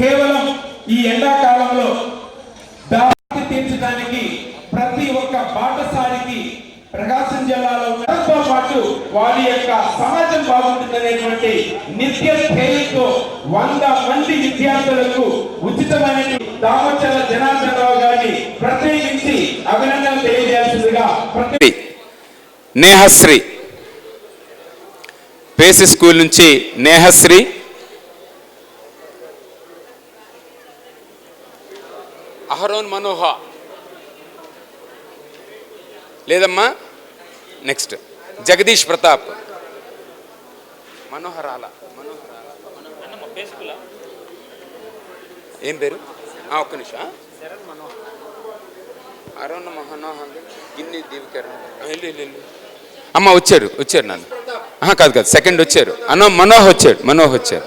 కేవలం ఈ ఎండాకాలంలో దాటి తీర్చడానికి ప్రతి ఒక్క పాఠశాలకి ప్రకాశం జిల్లాలో పాటు వారి యొక్క సమాజం బాగుంటుంది అనేటువంటి నిత్య ధ్యేయంతో వంద మంది విద్యార్థులకు ఉచితమైన దామచల జనార్దనరావు గారిని ప్రత్యేకించి అభినందన తెలియజేయాల్సిందిగా ప్రతి నేహశ్రీ పేసి స్కూల్ నుంచి నేహశ్రీ అహరోన్ మనోహ లేదమ్మా నెక్స్ట్ జగదీష్ ప్రతాప్ మనోహరాల ఏం పేరు ఒక్క నిమిషం అరుణ్ మనోహర్ గిన్ని దీవికరణ్ అమ్మ వచ్చారు వచ్చారు నన్ను కాదు కాదు సెకండ్ వచ్చారు అన్న మనోహ వచ్చాడు మనోహ వచ్చారు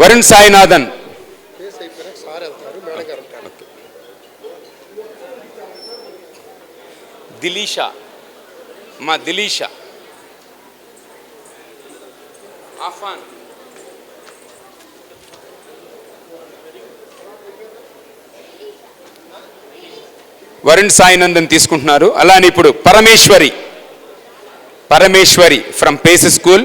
వరుణ్ సాయినాథన్ దిలీషా మా దిలీషా ఆఫాన్ వరుణ్ సాయినందన్ తీసుకుంటున్నారు అలానే ఇప్పుడు Parameshwari Parameshwari from Pace School.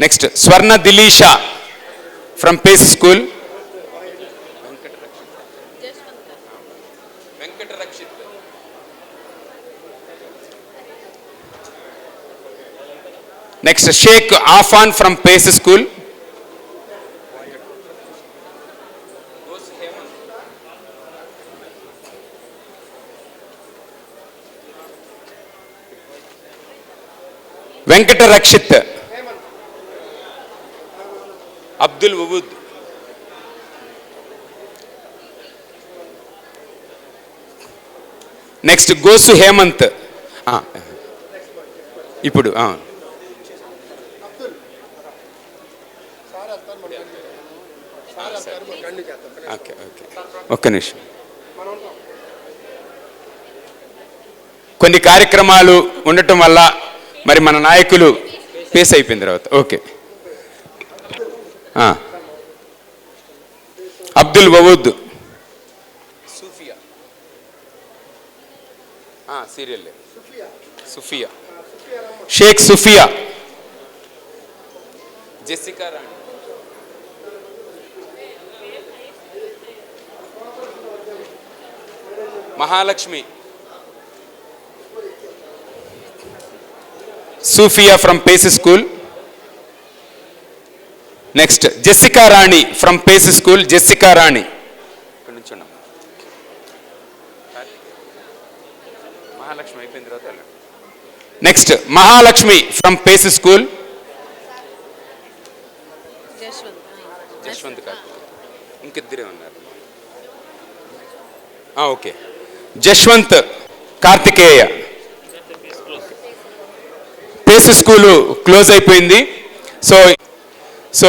Next, Swarna Dilisha from Pace School. Next, Sheikh Afan from Pace School. Venkata Rakshit Abdul Ubud next Gosu Hemanth ఇప్పుడు ఒక్క నిమిషం కొన్ని కార్యక్రమాలు ఉండటం వల్ల మరి మన నాయకులు పేస్ అయిపోయిన తర్వాత okay Abdul Wadood Sufiya serial Sufiya Shaik Sufiya Jessica Rani Mahalakshmi Sufiya from Pace school next Jessica Rani from Pace school Jessica Rani next Mahalakshmi from Pace school Jaswanth ఇంకిద్దరే ఉన్నారు okay Jaswanth Karthikeya girls school close అయిపోయింది so so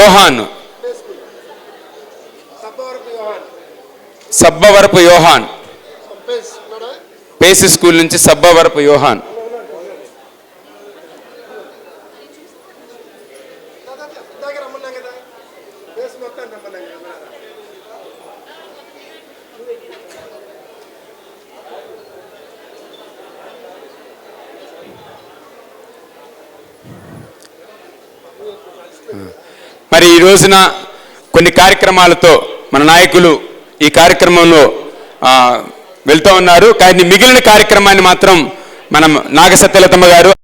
Yohan Sabbavarapu Yohan Pace school నుంచి సబ్బవరపు యోహాన్ మరి ఈ రోజున కొన్ని కార్యక్రమాలతో మన నాయకులు ఈ కార్యక్రమంలో వెళ్తూ ఉన్నారు కానీ మిగిలిన కార్యక్రమాన్ని మాత్రం మనం నాగసత్యలతమ్మ గారు